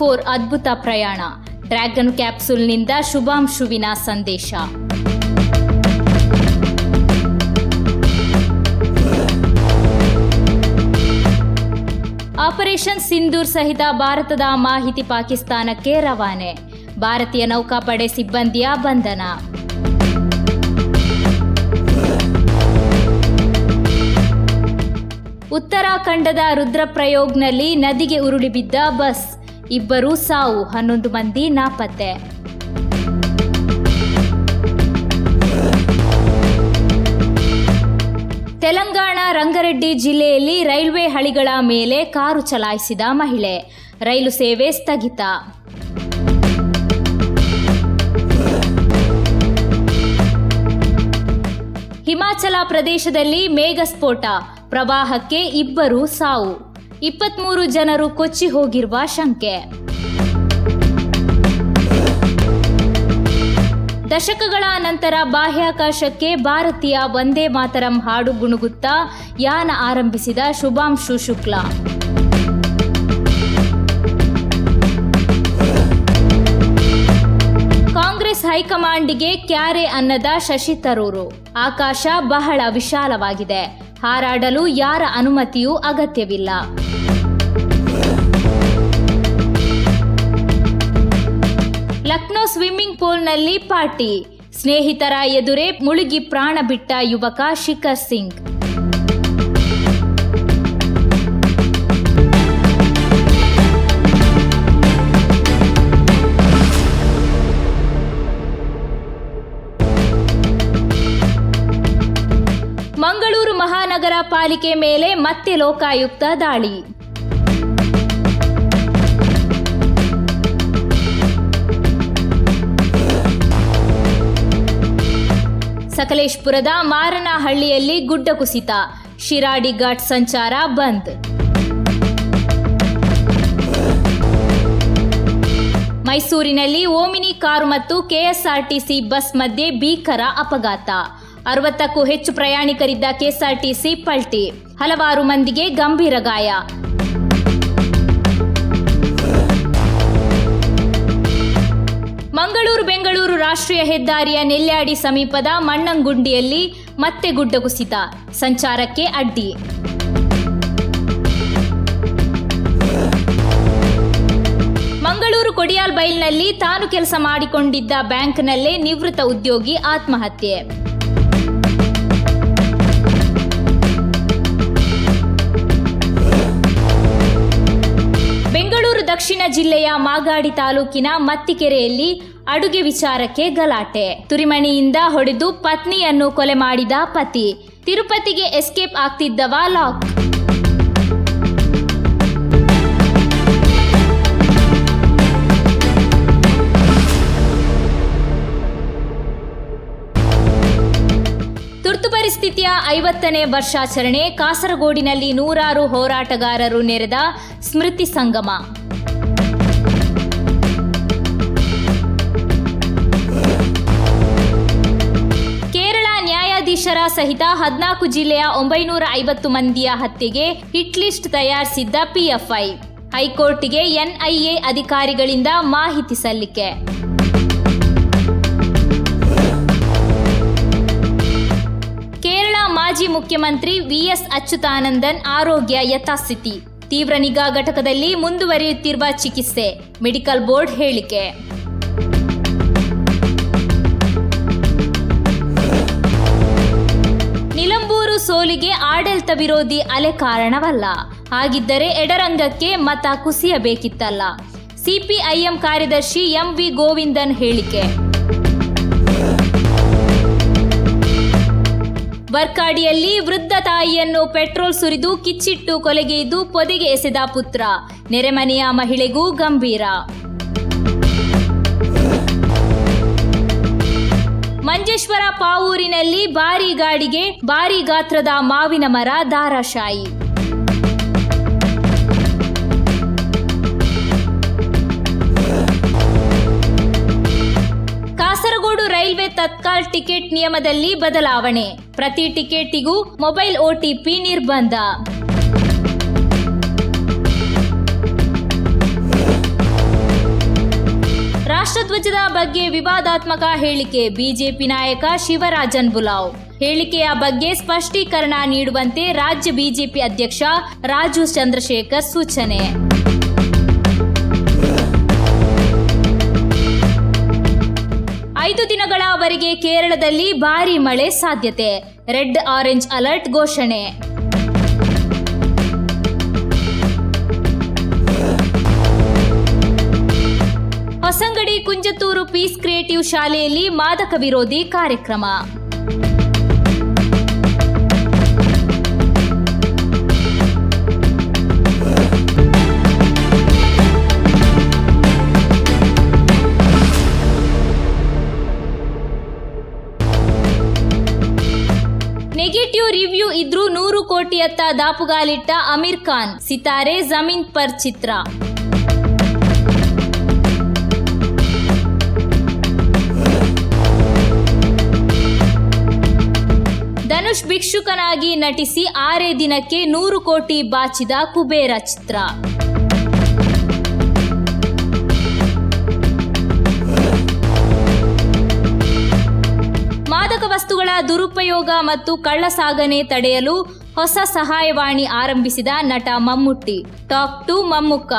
Four ಅದ್ಭುತ ಪ್ರಯಾಣ. Dragon ಕ್ಯಾಪ್ಸೂಲ್ನಿಂದ ಶುಭಾಂಶುವಿನ ಸಂದೇಶ. ಆಪರೇಷನ್ ಸಿಂಧೂರ್ ಸಹಿತ ಭಾರತದ ಮಾಹಿತಿ ಪಾಕಿಸ್ತಾನಕ್ಕೆ ರವಾನೆ. ಭಾರತೀಯ ನೌಕಾಪಡೆ ಸಿಬ್ಬಂದಿಯ ಬಂಧನ. ಉತ್ತರಾಖಂಡದ ರುದ್ರಪ್ರಯೋಗ್ನಲ್ಲಿ ನದಿಗೆ ಉರುಳಿಬಿದ್ದ ಬಸ್. ಇಬ್ಬರು ಸಾವು, ಹನ್ನೊಂದು ಮಂದಿ ನಾಪತ್ತೆ. ತೆಲಂಗಾಣ, ರಂಗರೆಡ್ಡಿ ಜಿಲ್ಲೆಯಲ್ಲಿ ರೈಲ್ವೆ ಹಳಿಗಳ ಮೇಲೆ ಕಾರು ಚಲಾಯಿಸಿದ ಮಹಿಳೆ. ರೈಲು ಸೇವೆ ಸ್ಥಗಿತ. ಹಿಮಾಚಲ ಪ್ರದೇಶದಲ್ಲಿ ಮೇಘಸ್ಫೋಟ, ಪ್ರವಾಹಕ್ಕೆ ಇಬ್ಬರು ಸಾವು. ಇಪ್ಪತ್ಮೂರು ಜನರು ಕೊಚ್ಚಿ ಹೋಗಿರುವ ಶಂಕೆ. ದಶಕಗಳ ನಂತರ ಬಾಹ್ಯಾಕಾಶಕ್ಕೆ ಭಾರತೀಯ ವಂದೇ ಮಾತರಂ ಹಾಡು ಗುಣಗುತ್ತಾ ಯಾನ ಆರಂಭಿಸಿದ ಶುಭಾಂಶು ಶುಕ್ಲಾ. ಕಾಂಗ್ರೆಸ್ ಹೈಕಮಾಂಡ್ಗೆ ಕ್ಯಾರೆ ಅನ್ನದ ಶಶಿ ತರೂರು. ಆಕಾಶ ಬಹಳ ವಿಶಾಲವಾಗಿದೆ. ಹಾರಾಡಲು ಯಾರ ಅನುಮತಿಯೂ ಅಗತ್ಯವಿಲ್ಲ. ಲಕ್ನೋ ಸ್ವಿಮ್ಮಿಂಗ್ ಪೂಲ್ನಲ್ಲಿ ಪಾರ್ಟಿ. ಸ್ನೇಹಿತರ ಎದುರೇ ಮುಳುಗಿ ಪ್ರಾಣ ಬಿಟ್ಟ ಯುವಕ ಶಿಖರ್ ಸಿಂಗ್. ಮಂಗಳೂರು ಮಹಾನಗರ ಪಾಲಿಕೆ ಮೇಲೆ ಮತ್ತೆ ಲೋಕಾಯುಕ್ತ ದಾಳಿ. ಸಕಲೇಶ್ಪುರದ ಮಾರನಹಳ್ಳಿಯಲ್ಲಿ ಗುಡ್ಡ ಕುಸಿತ. ಶಿರಾಡಿ ಘಾಟ್ ಸಂಚಾರ ಬಂದ್. ಮೈಸೂರಿನಲ್ಲಿ ಓಮಿನಿ ಕಾರು ಮತ್ತು ಕೆಎಸ್ಆರ್ಟಿಸಿ ಬಸ್ ಮಧ್ಯೆ ಭೀಕರ ಅಪಘಾತ. ಅರವತ್ತಕ್ಕೂ ಹೆಚ್ಚು ಪ್ರಯಾಣಿಕರಿದ್ದ ಕೆಎಸ್ಆರ್ಟಿಸಿ ಪಲ್ಟಿ. ಹಲವಾರು ಮಂದಿಗೆ ಗಂಭೀರ ಗಾಯ. ಮಂಗಳೂರು ಬೆಂಗಳೂರು ರಾಷ್ಟ್ರೀಯ ಹೆದ್ದಾರಿಯ ನೆಲ್ಯಾಡಿ ಸಮೀಪದ ಮಣ್ಣಂಗುಂಡಿಯಲ್ಲಿ ಮತ್ತೆ ಗುಡ್ಡ ಕುಸಿತ ಸಂಚಾರಕ್ಕೆ ಅಡ್ಡಿ. ಮಂಗಳೂರು ಕೊಡಿಯಾಲ್ ಬೈಲ್ನಲ್ಲಿ ತಾನು ಕೆಲಸ ಮಾಡಿಕೊಂಡಿದ್ದ ಬ್ಯಾಂಕ್ನಲ್ಲೇ ನಿವೃತ್ತ ಉದ್ಯೋಗಿ ಆತ್ಮಹತ್ಯೆ. ದಕ್ಷಿಣ ಜಿಲ್ಲೆಯ ಮಾಗಾಡಿ ತಾಲೂಕಿನ ಮತ್ತಿಕೆರೆಯಲ್ಲಿ ಅಡುಗೆ ವಿಚಾರಕ್ಕೆ ಗಲಾಟೆ. ತುರಿಮಣಿಯಿಂದ ಹೊಡೆದು ಪತ್ನಿಯನ್ನು ಕೊಲೆ ಮಾಡಿದ ಪತಿ. ತಿರುಪತಿಗೆ ಎಸ್ಕೇಪ್ ಆಗ್ತಿದ್ದವ ಲಾಕ್. ತುರ್ತು ಪರಿಸ್ಥಿತಿಯ ಐವತ್ತನೇ ವರ್ಷಾಚರಣೆ. ಕಾಸರಗೋಡಿನಲ್ಲಿ ನೂರಾರು ಹೋರಾಟಗಾರರು ನೆರೆದ ಸ್ಮೃತಿ ಸಂಗಮ. ನ್ಯಾಯಾಧೀಶರ ಸಹಿತ ಹದಿನಾಲ್ಕು ಜಿಲ್ಲೆಯ ಒಂಬೈನೂರ ಐವತ್ತು ಮಂದಿಯ ಹತ್ಯೆಗೆ ಹಿಟ್ ಲಿಸ್ಟ್ ತಯಾರಿಸಿದ್ದ ಪಿಎಫ್ಐ. ಹೈಕೋರ್ಟ್ಗೆ ಎನ್ಐಎ ಅಧಿಕಾರಿಗಳಿಂದ ಮಾಹಿತಿ ಸಲ್ಲಿಕೆ. ಕೇರಳ ಮಾಜಿ ಮುಖ್ಯಮಂತ್ರಿ ವಿಎಸ್ ಅಚ್ಯುತಾನಂದನ್ ಆರೋಗ್ಯ ಯಥಾಸ್ಥಿತಿ. ತೀವ್ರ ನಿಗಾ ಘಟಕದಲ್ಲಿ ಮುಂದುವರಿಯುತ್ತಿರುವ ಚಿಕಿತ್ಸೆ. ಮೆಡಿಕಲ್ ಬೋರ್ಡ್ ಹೇಳಿಕೆ. ಸೋಲಿಗೆ ಆಡಳಿತ ವಿರೋಧಿ ಅಲೆ ಕಾರಣವಲ್ಲ. ಹಾಗಿದ್ದರೆ ಎಡರಂಗಕ್ಕೆ ಮತ ಕುಸಿಯಬೇಕಿತ್ತಲ್ಲ. ಸಿಪಿಐಎಂ ಕಾರ್ಯದರ್ಶಿ ಎಂ ವಿ ಗೋವಿಂದನ್ ಹೇಳಿಕೆ. ವರ್ಕಾಡಿಯಲ್ಲಿ ವೃದ್ಧ ತಾಯಿಯನ್ನು ಪೆಟ್ರೋಲ್ ಸುರಿದು ಕಿಚ್ಚಿಟ್ಟು ಕೊಲೆಗೈದು ಪೊದೆಗೆ ಎಸೆದ ಪುತ್ರ. ನೆರೆಮನೆಯ ಮಹಿಳೆಗೂ ಗಂಭೀರ. ಮಂಜೇಶ್ವರ ಪಾವೂರಿನಲ್ಲಿ ಭಾರಿ ಗಾಡಿಗೆ, ಭಾರಿ ಗಾತ್ರದ ಮಾವಿನ ಮರ ಧಾರಾಶಾಯಿ. ಕಾಸರಗೋಡು ರೈಲ್ವೆ ತತ್ಕಾಲ್ ಟಿಕೆಟ್ ನಿಯಮದಲ್ಲಿ ಬದಲಾವಣೆ. ಪ್ರತಿ ಟಿಕೆಟಿಗೂ ಮೊಬೈಲ್ ಒಟಿಪಿ ನಿರ್ಬಂಧ. ರಾಷ್ಟ್ರಧ್ವಜದ ಬಗ್ಗೆ ವಿವಾದಾತ್ಮಕ ಹೇಳಿಕೆ ಬಿಜೆಪಿ ನಾಯಕ ಶಿವರಾಜನ್ ಬುಲಾವ್. ಹೇಳಿಕೆಯ ಬಗ್ಗೆ ಸ್ಪಷ್ಟೀಕರಣ ನೀಡುವಂತೆ ರಾಜ್ಯ ಬಿಜೆಪಿ ಅಧ್ಯಕ್ಷ ರಾಜು ಚಂದ್ರಶೇಖರ್ ಸೂಚನೆ. ಐದು ದಿನಗಳವರೆಗೆ ಕೇರಳದಲ್ಲಿ ಭಾರೀ ಮಳೆ ಸಾಧ್ಯತೆ. ರೆಡ್ ಆರೆಂಜ್ ಅಲರ್ಟ್ ಘೋಷಣೆ. ಹೊಸಂಗಡಿ ಕುಂಜತ್ತೂರು ಪೀಸ್ ಕ್ರಿಯೇಟಿವ್ ಶಾಲೆಯಲ್ಲಿ ಮಾದಕ ವಿರೋಧಿ ಕಾರ್ಯಕ್ರಮ. ನೆಗೆಟಿವ್ ರಿವ್ಯೂ ಇದ್ರೂ ನೂರು ಕೋಟಿಯತ್ತ ದಾಪುಗಾಲಿಟ್ಟ ಅಮೀರ್ ಖಾನ್. ಸಿತಾರೆ ಜಮೀನ್ ಪರ್ ಚಿತ್ರ. ಧನುಷ್ ಭಿಕ್ಷುಕನಾಗಿ ನಟಿಸಿ ಆರೇ ದಿನಕ್ಕೆ ನೂರು ಕೋಟಿ ಬಾಚಿದ ಕುಬೇರ ಚಿತ್ರ. ಮಾದಕ ವಸ್ತುಗಳ ದುರುಪಯೋಗ ಮತ್ತು ಕಳ್ಳ ಸಾಗಣೆ ತಡೆಯಲು ಹೊಸ ಸಹಾಯವಾಣಿ ಆರಂಭಿಸಿದ ನಟ ಮಮ್ಮುಟ್ಟಿ. Talk to ಮಮ್ಮುಕ್ಕ.